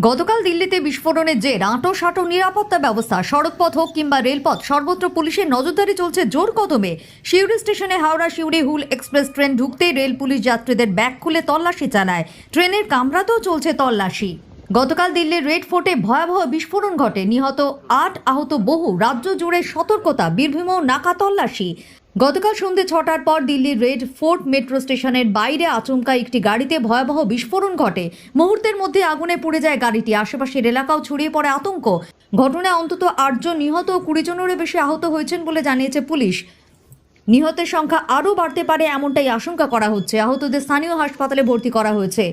গতকাল দিল্লিতে বিস্ফোরণের জের আঁটো সাঁটো নিরাপত্তা ব্যবস্থা, সড়কপথ হোক কিংবা রেলপথ, সর্বত্র পুলিশের নজরদারি চলছে জোর কদমে। শিউরি স্টেশনে হাওড়া শিউরি হুল এক্সপ্রেস ট্রেন ঢুকতেই রেল পুলিশ যাত্রীদের ব্যাগ খুলে তল্লাশি চালায়। ট্রেনের কামরাতেও চলছে তল্লাশি। গতকাল দিল্লির রেড ফোর্টে ভয়াবহ বিস্ফোরণ ঘটে। নিহত আট আহত বহু। রাজ্য জুড়ে সতর্কতা, বীরভূম নাকা তল্লাশি। গতকাল সন্ধ্যে ছটার পর দিল্লির রেড ফোর্ট মেট্রো স্টেশনের বাইরে আচমকা একটি গাড়িতে ভয়াবহ বিস্ফোরণ ঘটে। মুহূর্তের মধ্যে আগুনে পুড়ে যায় গাড়িটি। আশেপাশের এলাকাও ছড়িয়ে পড়ে আতঙ্ক। ঘটনায় অন্তত আটজন নিহত ও কুড়ি জনেরও বেশি আহত হয়েছেন বলে জানিয়েছে পুলিশ। নিহতের সংখ্যা আরও বাড়তে পারে এমনটাই আশঙ্কা করা হচ্ছে। আহতদের স্থানীয় হাসপাতালে ভর্তি করা হয়েছে।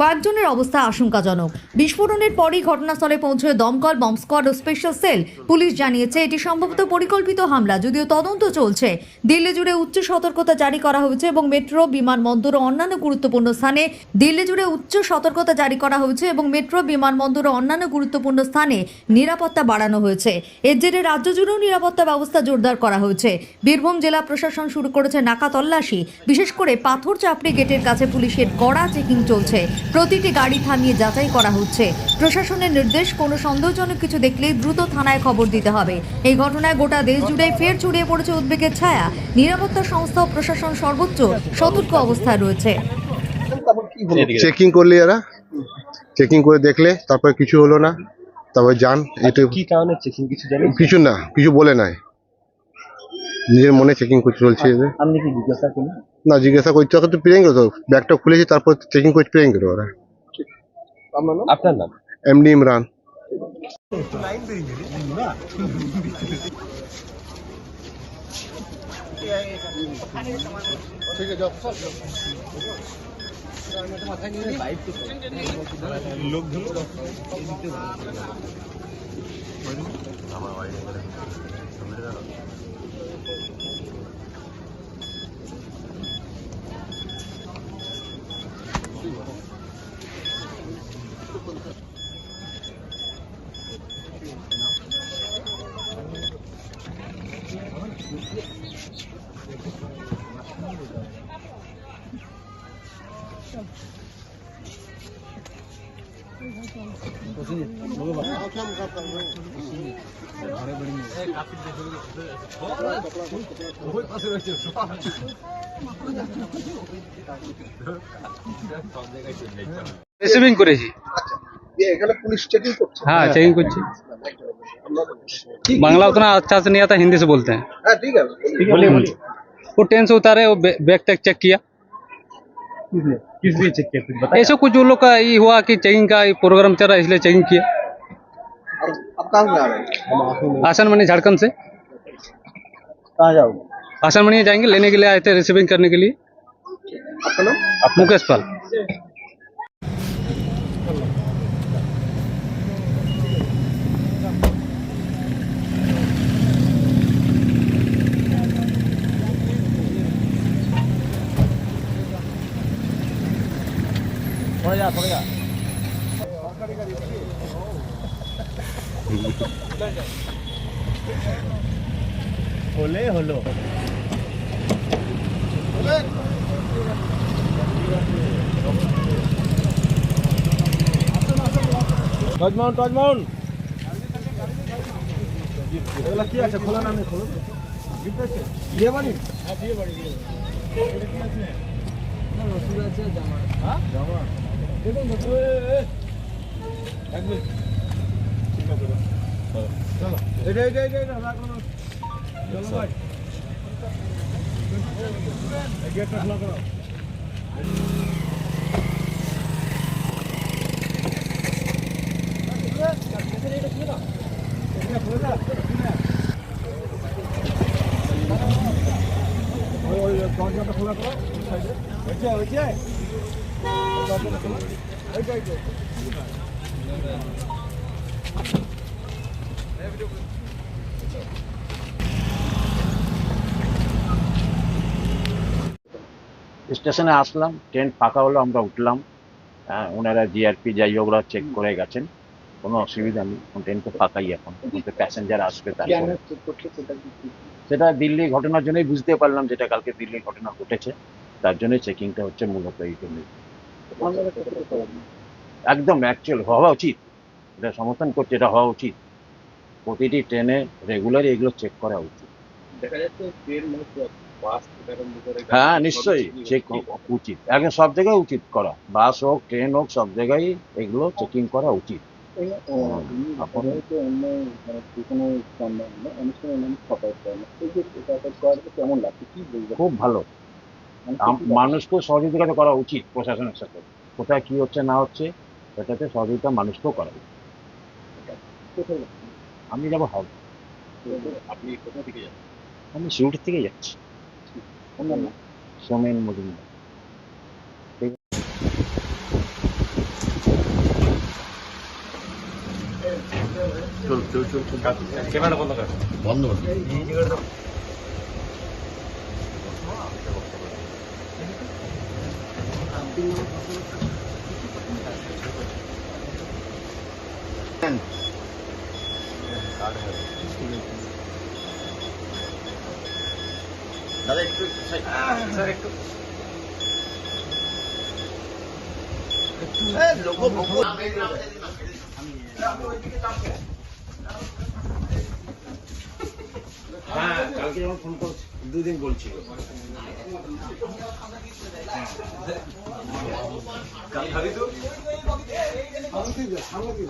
কয়েকজনের অবস্থা আশঙ্কাজনক। বিস্ফোরণের পরই ঘটনাস্থলে পৌঁছয় দমকল বম্ব স্কোয়াড ও স্পেশাল সেল পুলিশ জানিয়েছে, এটি সম্ভবত পরিকল্পিত হামলা, যদিও তদন্ত চলছে। দিল্লি জুড়ে উচ্চ সতর্কতা জারি করা হয়েছে এবং মেট্রো, বিমানবন্দর ও অন্যান্য গুরুত্বপূর্ণ স্থানে দিল্লি জুড়ে উচ্চ সতর্কতা জারি করা হয়েছে এবং মেট্রো, বিমানবন্দর ও অন্যান্য গুরুত্বপূর্ণ স্থানে নিরাপত্তা বাড়ানো হয়েছে। এর জেরে রাজ্য জুড়েও নিরাপত্তা ব্যবস্থা জোরদার করা হয়েছে। বীরভূম জেলা প্রশাসন শুরু করেছে নাকা তল্লাশি। বিশেষ করে পাথর চাপড়ি গেটের কাছে পুলিশের কড়া চেকিং চলছে। প্রতিটি গাড়ি থামিয়ে যাচাই করা হচ্ছে। প্রশাসনের নির্দেশ কোনো সন্দেহজনক কিছু দেখলেই দ্রুত থানায় খবর দিতে হবে। এই ঘটনায় গোটা দেশ জুড়ে ফের ছড়িয়ে পড়েছে উদ্বেগের ছায়া। নিরাপত্তা সংস্থা ও প্রশাসন সর্বোচ্চ সতর্ক অবস্থায় রয়েছে। চেকিং করলি এরা? চেকিং করে দেখলে তারপরে কিছু হলো না। তারপর যান এটা কি কারণে চেকিং কিছু জানেন কিছু না কিছু বলে নাই। নিজের মনে চেকিং করতে চলছে। আপনি কি জিজ্ঞাসা করুন না জিজ্ঞাসা করতে তো পেরেঙ্গে তো। ব্যাগটা খুলেছি তারপর চেকিং করতে পেরেঙ্গে ওরা। আপনার নাম? এমডি ইমরান রিসিভিং করেছি এখানে পুলিশ চেকিং করছে हाँ चेकिंग कुछ बांग्ला उतना अच्छा से नहीं आता हिंदी से बोलते हैं হ্যাঁ ঠিক আছে बोलिए वो ट्रेन से उतारे वो बै- बैग तक चेक किया किस लिए चेक किया कुछ बताइए ऐसा कुछ उन लोग का ये हुआ कि चेकिंग का ये प्रोग्राम चल रहा है इसलिए चेकिंग किया अब कहाँ से आ रहे हैं? आसन मणि झारखंड से। कहाँ जाओगे? आसन मणि जाएँगे लेने के लिए आए थे रिसीविंग करने के लिए। आपका नाम? मुकेश पाल। थोड़ा जा थोड़ा जा হলে হলো। টজমাউন টজমাউন এগুলা কি আছে? খোলা নামে খোলো। বিয়ে বাড়ি? হ্যাঁ বিয়ে বাড়ি হ্যাঁ? জামা দেখুন তো। এ, এ, এ। এক মিনিট। আছে না দরজাটা খোলা করো সাইডে হয়েছে হয়েছে এইটা স্টেশনে আসলাম ট্রেন ফাঁকা হলো আমরা উঠলাম। হ্যাঁ, ওনারা জিআরপি যাই ওরা চেক করে গেছেন। কোনো অসুবিধা নেই ট্রেন তো ফাঁকাই এখন। প্যাসেঞ্জার আসবে তারপরে। সেটা দিল্লি ঘটনার জন্যই বুঝতে পারলাম যেটা কালকে দিল্লি ঘটনা ঘটেছে। তার জন্যই চেকিংটা হচ্ছে মূলত এই জন্য একদম অ্যাকচুয়াল হওয়া উচিত। এটা সমর্থন করছে এটা হওয়া উচিত। প্রতিটি ট্রেনে রেগুলার এগুলো চেক করা উচিত। মানে হ্যাঁ নিশ্চয়ই চেক উচিত। একদম সব জায়গায় উচিত করা। বাস হোক ট্রেন হোক সব জায়গায় এগুলো চেকিং করা উচিত। মানে খুব ভালো। আম- মানুষকে সহযোগিতা করা উচিত প্রশাসনের সাথে। কোথায় কি হচ্ছে না হচ্ছে সেটাতে সহযোগিতা মানুষকেও করা উচিত। কোথায় আমি যাব হাওড়া আপনি কোথা থেকে যাচ্ছেন আমি যাচ্ছি সোমেন মজুমদার হ্যাঁ কালকে যখন ফোন করছি। দুদিন বলছি সামনে কি